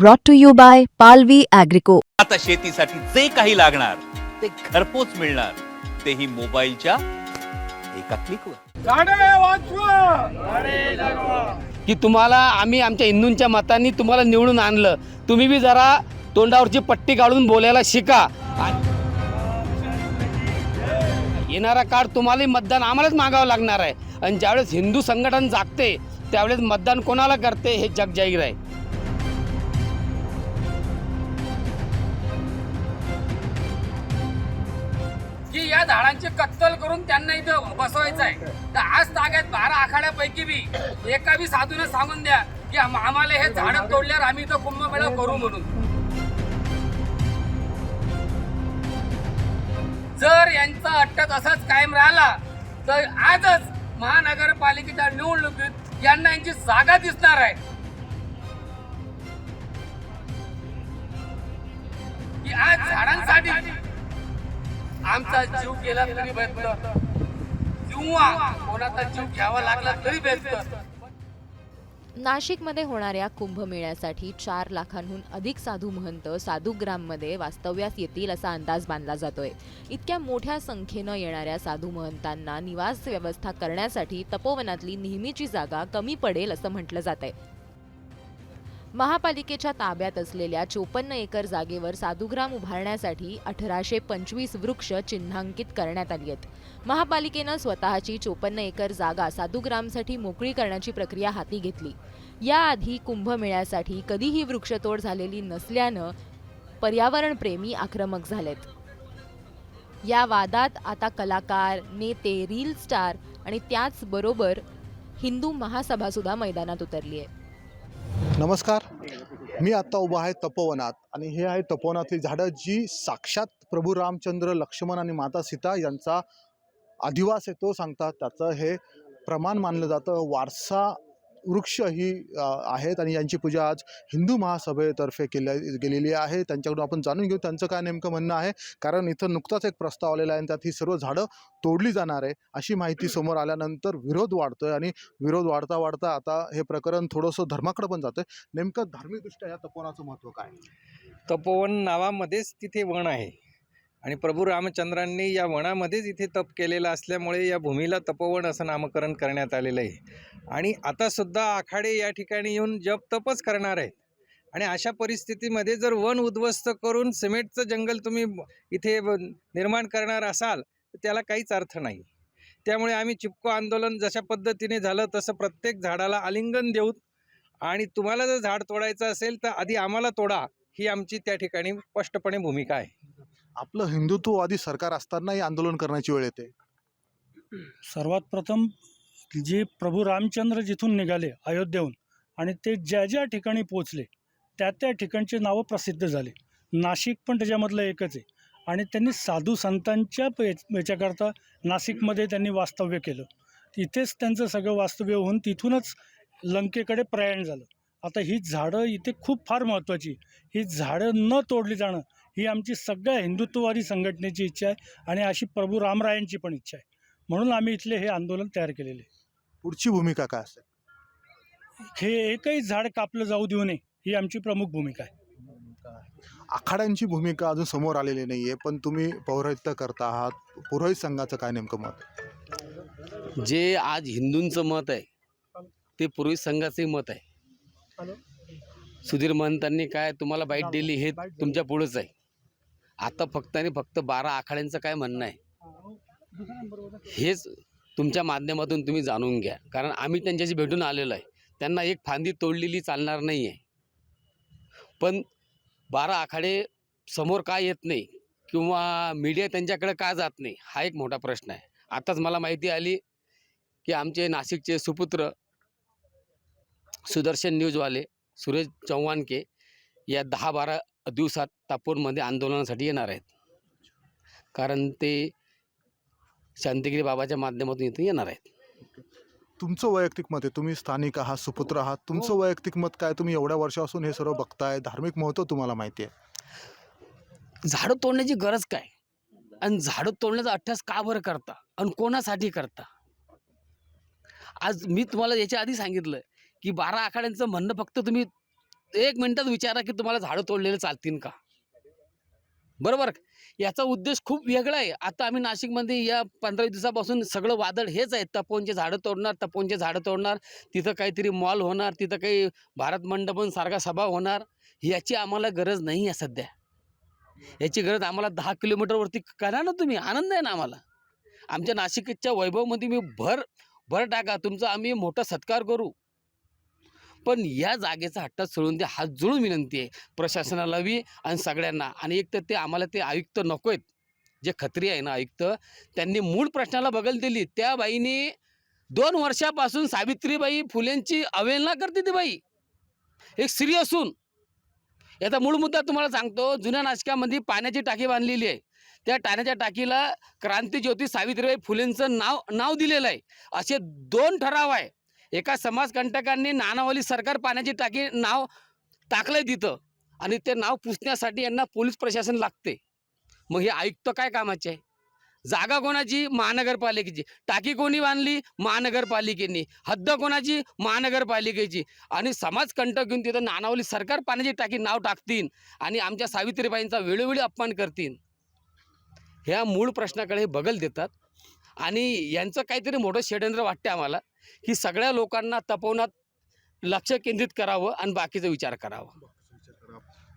brought to you by Palvi Agrico. आता शेतीसाठी जे काही लागणार ते घरपोच मिळणार. तेही मोबाईलच्या एका क्लिकवर की तुम्हाला आम्ही आमच्या हिंदूंच्या मतांनी तुम्हाला निवडून आणलं. तुम्ही बी जरा तोंडावरची पट्टी काढून बोलायला शिका. येणारा काळ तुम्हालाही मतदान आम्हालाच मागावं लागणार आहे. आणि ज्यावेळेस हिंदू संघटन जागते त्यावेळेस मतदान कोणाला करते हे जग जाहीर आहे. या झाडांची कत्तल करून त्यांना इथं बसवायचं आहे. तर आज ताग्यात बारा आखाड्यापैकी बी एका बी साधूने सांगून द्या की आम्हाला हे झाडं तोडल्यावर आम्ही इथं कुंभमेळा करू म्हणून. जर यांचा अट्टक असाच कायम राहिला तर आजच महानगरपालिकेच्या निवडणुकीत यांना यांची जागा दिसणार आहे. की आज झाडांसाठी आमचा जीव गेला तरी बेहतर किंवा कोणाचा जीव घ्यावा लागला तरी बेहतर नाशिकमध्ये होणाऱ्या कुंभमेळ्यासाठी चार लाखांहून अधिक साधू महंत साधुग्राममध्ये वास्तव्यास येतील असा अंदाज बांधला जातोय. इतक्या मोठ्या संख्येनं येणाऱ्या साधू महंतांना निवास व्यवस्था करण्यासाठी तपोवनातली नेहमीची जागा कमी पडेल असं म्हटलं जात आहे महापालिकेच्या ताब्यात असलेल्या चोपन्न एकर जागेवर साधुग्राम उभारण्यासाठी अठराशे पंचवीस वृक्ष चिन्हांकित करण्यात आली आहेत. महापालिकेनं स्वतःची चोपन्न एकर जागा साधुग्रामसाठी मोकळी करण्याची प्रक्रिया हाती घेतली. याआधी कुंभमेळ्यासाठी कधीही वृक्षतोड झालेली नसल्यानं पर्यावरणप्रेमी आक्रमक झालेत. या वादात आता कलाकार नेते रील स्टार आणि त्याचबरोबर हिंदू महासभासुद्धा मैदानात उतरली आहे नमस्कार. मी आत्ता उभा आहे तपोवनात आणि हे आहे तपोवनातली झाडं जी साक्षात प्रभू रामचंद्र लक्ष्मण आणि माता सीता यांचा अधिवास आहे तो सांगतात. त्याचं हे प्रमाण मानलं जातं. वारसा वृक्ष ही आहेत आणि यांची पूजा आज हिंदू महासभेतर्फे केल्या गेलेली आहे. त्यांच्याकडून आपण जाणून घेऊ त्यांचं काय नेमकं म्हणणं आहे. कारण इथं नुकताच एक प्रस्ताव आलेला आहे आणि त्यात ही सर्व झाडं तोडली जाणार आहे अशी माहिती समोर आल्यानंतर विरोध वाढतोय आणि विरोध वाढता वाढता आता हे प्रकरण थोडंसं धर्माकडे पण जातंय. नेमकं धार्मिकदृष्ट्या या तपोवनाचं महत्त्व काय? तपोवन नावामध्येच तिथे वन आहे. आणि प्रभू रामचंद्रांनी या वनामध्येच इथे तप केलेलं असल्यामुळे या भूमीला तपोवन असं नामकरण करण्यात आलेलं आहे. आणि आतासुद्धा आखाडे या ठिकाणी येऊन जप तपच करणार आहेत. आणि अशा परिस्थितीमध्ये जर वन उद्ध्वस्त करून सिमेंटचं जंगल तुम्ही इथे निर्माण करणार असाल तर त्याला काहीच अर्थ नाही. त्यामुळे आम्ही चिपको आंदोलन जशा पद्धतीने झालं तसं प्रत्येक झाडाला आलिंगन देऊ आणि तुम्हाला जर झाड तोडायचं असेल तर आधी आम्हाला तोडा ही आमची त्या ठिकाणी स्पष्टपणे भूमिका आहे. आपलं हिंदुत्ववादी सरकार असतानाही आंदोलन करण्याची वेळ येते. सर्वात प्रथम जे प्रभू रामचंद्र जिथून निघाले अयोध्येहून आणि ते ज्या ज्या ठिकाणी पोचले त्या त्या ठिकाणचे नावं प्रसिद्ध झाले. नाशिक पण त्याच्यामधलं एकच आहे. आणि त्यांनी साधू संतांच्या याच्याकरता नाशिकमध्ये त्यांनी वास्तव्य केलं. तिथेच त्यांचं सगळं वास्तव्य होऊन तिथूनच लंकेकडे प्रयाण झालं. आता ही झाडं इथे खूप फार महत्त्वाची ही झाडं न तोडली जाणं ही आमची सगळ्या हिंदुत्ववादी संघटनेची इच्छा आहे आणि अशी प्रभू रामरायांची पण इच्छा आहे. म्हणून आम्ही इथले हे आंदोलन तयार केलेले आहे. पुढची भूमिका काय असेल? हे एकही झाड कापलं जाऊ देऊ नये ही आमची प्रमुख भूमिका आहे. आखाड्यांची भूमिका अजून समोर आलेली नाही आहे पण तुम्ही पौरोहित्य करता आहात. पुरोहित संघाचं काय नेमकं मत जे आज हिंदूंचं मत आहे ते पुरोहित संघाचंही मत आहे. सुधीर महंतांनी काय तुम्हाला बाईट दिली हे तुमच्या पुढंच आहे. आता फक्त आणि फक्त बारा आखाड्यांचं काय म्हणणं आहे? हेच तुमच्या माध्यमातून तुम्ही जाणून घ्या. कारण आम्ही त्यांच्याशी भेटून आलेलो आहे. त्यांना एक फांदी तोडलेली चालणार नाही आहे. पण बारा आखाडे समोर का येत नाही? किंवा मीडिया त्यांच्याकडे का जात नाही? हा एक मोठा प्रश्न आहे. आताच मला माहिती आली की आमचे नाशिकचे सुपुत्र सुदर्शन न्यूजवाले सुरेश चव्हाणके या दहा बारा दिवसात तापूरमध्ये आंदोलनासाठी येणार आहेत. कारण ते शांतिगिरी बाबाच्या माध्यमातून इथे येणार आहेत. तुमचं वैयक्तिक मत आहे तुम्ही स्थानिक आहात सुपुत्र आहात. तुमचं वैयक्तिक मत काय? तुम्ही एवढ्या वर्षापासून हे सर्व बघताय धार्मिक महत्त्व तुम्हाला माहिती आहे. झाडं तोडण्याची गरज काय? आणि झाडं तोडण्याचा अठ्ठास का बरं करता? आणि कोणासाठी करता? आज मी तुम्हाला याच्या आधी सांगितलं की बारा आखाड्यांचं म्हणणं फक्त तुम्ही एक मिनटात विचारा की तुम्हाला झाडं तोडलेले चालतील का? बरोबर? याचा उद्देश खूप वेगळा आहे. आता आम्ही नाशिकमध्ये या पंधरा दिवसापासून सगळं वादळ हेच आहे. तपोनचे झाडं तोडणार तपोनचे झाडं तोडणार तिथं काहीतरी मॉल होणार तिथं काही भारत मंडपन सारखा सभा होणार याची आम्हाला गरज नाही आहे सध्या. याची गरज आम्हाला दहा किलोमीटरवरती करा ना तुम्ही. आनंद आहे ना आम्हाला. आमच्या नाशिकच्या वैभवमध्ये मी भर भर टाका. तुमचा आम्ही मोठा सत्कार करू. पण या जागेचा हट्ट सोडून ते हात जोडून विनंती आहे. प्रशासनाला बी आणि सगळ्यांना. आणि एक तर ते आम्हाला ते आयुक्त नको आहेत जे खत्री आहे ना आयुक्त त्यांनी मूळ प्रश्नाला बगल दिली. त्या बाईने दोन वर्षापासून सावित्रीबाई फुलेंची अवहेलना करते ती बाई. एक स्त्री असून. याचा मूळ मुद्दा तुम्हाला सांगतो जुन्या नाशकामध्ये पाण्याची टाकी बांधलेली आहे. त्या टाण्याच्या टाकीला क्रांतीज्योती सावित्रीबाई फुलेंचं नाव नाव दिलेलं आहे. असे दोन ठराव आहे. एका समाजकंटकांनी नानावली सरकार पाण्याची टाकी नाव टाकलंय तिथं. आणि ते नाव पुसण्यासाठी यांना पोलीस प्रशासन लागते मग हे आयुक्त काय कामाचे आहे? जागा कोणाची? महानगरपालिकेची. टाकी कोणी बांधली? महानगरपालिकेने. हद्द कोणाची? महानगरपालिकेची. आणि समाजकंटक घेऊन तिथं नानावली सरकार पाण्याची टाकी नाव टाकतील आणि आमच्या सावित्रीबाईंचा वेळोवेळी अपमान करतील. ह्या मूळ प्रश्नाकडे हे बगल देतात. आणि यांचं काहीतरी मोठं षडयंत्र वाटते आम्हाला की सगळ्या लोकांना तपवण्यात लक्ष केंद्रित करावं आणि बाकीचा विचार करावा.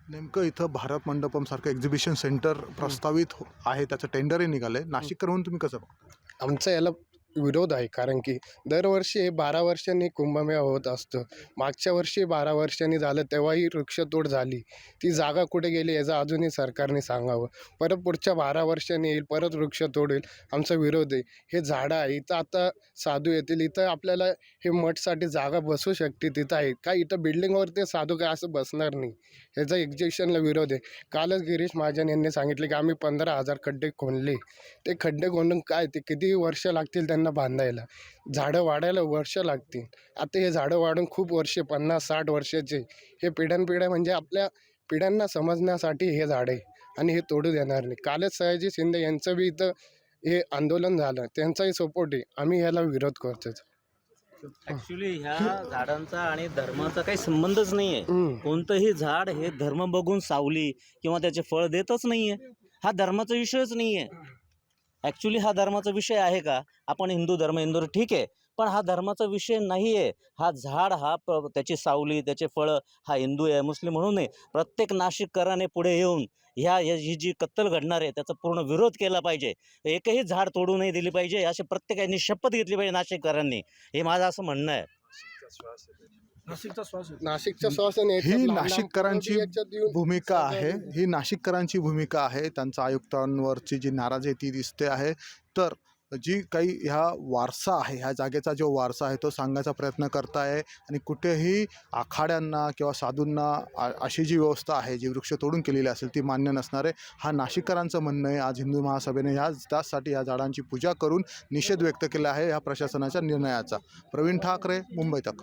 नेमकं इथं भारत मंडपम सारखं एक्झिबिशन सेंटर प्रस्तावित हो- आहे त्याचं टेंडरही निघालंय. नाशिककर म्हणून तुम्ही कसं बघता? आमचा याला विरोध आहे. कारण की दरवर्षी हे बारा वर्षांनी कुंभमेळा होत असतं. मागच्या वर्षी बारा वर्षांनी झालं तेव्हाही वृक्षतोड झाली. ती जागा कुठे गेली याचं अजूनही सरकारने सांगावं. परत पुढच्या बारा वर्षांनी येईल परत वृक्षतोड होईल आमचा विरोध आहे. हे झाडं आहे इथं आता साधू येतील इथं आपल्याला हे मठसाठी जागा बसू शकते तिथं आहे. काय इथं बिल्डिंगवर ते साधू काय असं बसणार नाही. ह्याचा एक्झिबिशनला विरोध आहे. कालच गिरीश महाजन यांनी सांगितले की आम्ही पंधरा हजार खड्डे खोणले ते खड्डे खोंडून काय ते किती वर्ष लागतील त्यांना बांधायला. झाडं वाढायला वर्ष लागतील. आता हे झाडं वाढून खूप वर्षे पन्नास साठ वर्षाचे. हे पिढ्यानपिढ्या म्हणजे आपल्या पिढ्यांना समजण्यासाठी हे झाड आहे आणि हे तोडू देणार नाही. कालच सयाजी शिंदे यांचं बी इथं हे आंदोलन झालं. त्यांचाही सपोर्ट आहे. आम्ही याला विरोध करतोच ऍक्च्युली ह्या झाडांचा आणि धर्माचा काही संबंधच नाही आहे. कोणतंही झाड हे धर्म बघून सावली किंवा त्याचे फळ देतच नाही आहे हा धर्माचा विषयच नाही आहे ॲक्च्युली हा धर्माचा विषय आहे का? आपण हिंदू धर्म हिंदू ठीक आहे. पण हा धर्माचा विषय नाही आहे हा झाड हा प त्याची सावली त्याचे फळं हा हिंदू आहे मुस्लिम म्हणून नाही. प्रत्येक नाशिककराने पुढे येऊन ह्या ही जी कत्तल घडणार आहे त्याचा पूर्ण विरोध केला पाहिजे. एकही झाड तोडू नाही दिली पाहिजे अशी प्रत्येकाने शपथ घेतली पाहिजे नाशिककरांनी. हे माझं असं म्हणणं आहे. नाशिकच्या श्वासाने ही नाशिककरांची भूमिका आहे. ही नाशिककरांची भूमिका आहे. त्यांचा आयुक्तांवरची जी नाराजी आहे ती दिसते आहे. तर जी काही ह्या वारसा आहे ह्या जागेचा जो वारसा आहे तो सांगायचा प्रयत्न करताय आणि कुठेही आखाड्यांना किंवा साधूंना आ- अशी जी व्यवस्था आहे जी वृक्ष तोडून केलेली असेल ती मान्य नसणार आहे हा नाशिककरांचं म्हणणं आहे. आज हिंदू महासभेने ह्या त्याचसाठी ह्या झाडांची पूजा करून निषेध व्यक्त केला आहे ह्या प्रशासनाच्या निर्णयाचा. प्रवीण ठाकरे मुंबई तक.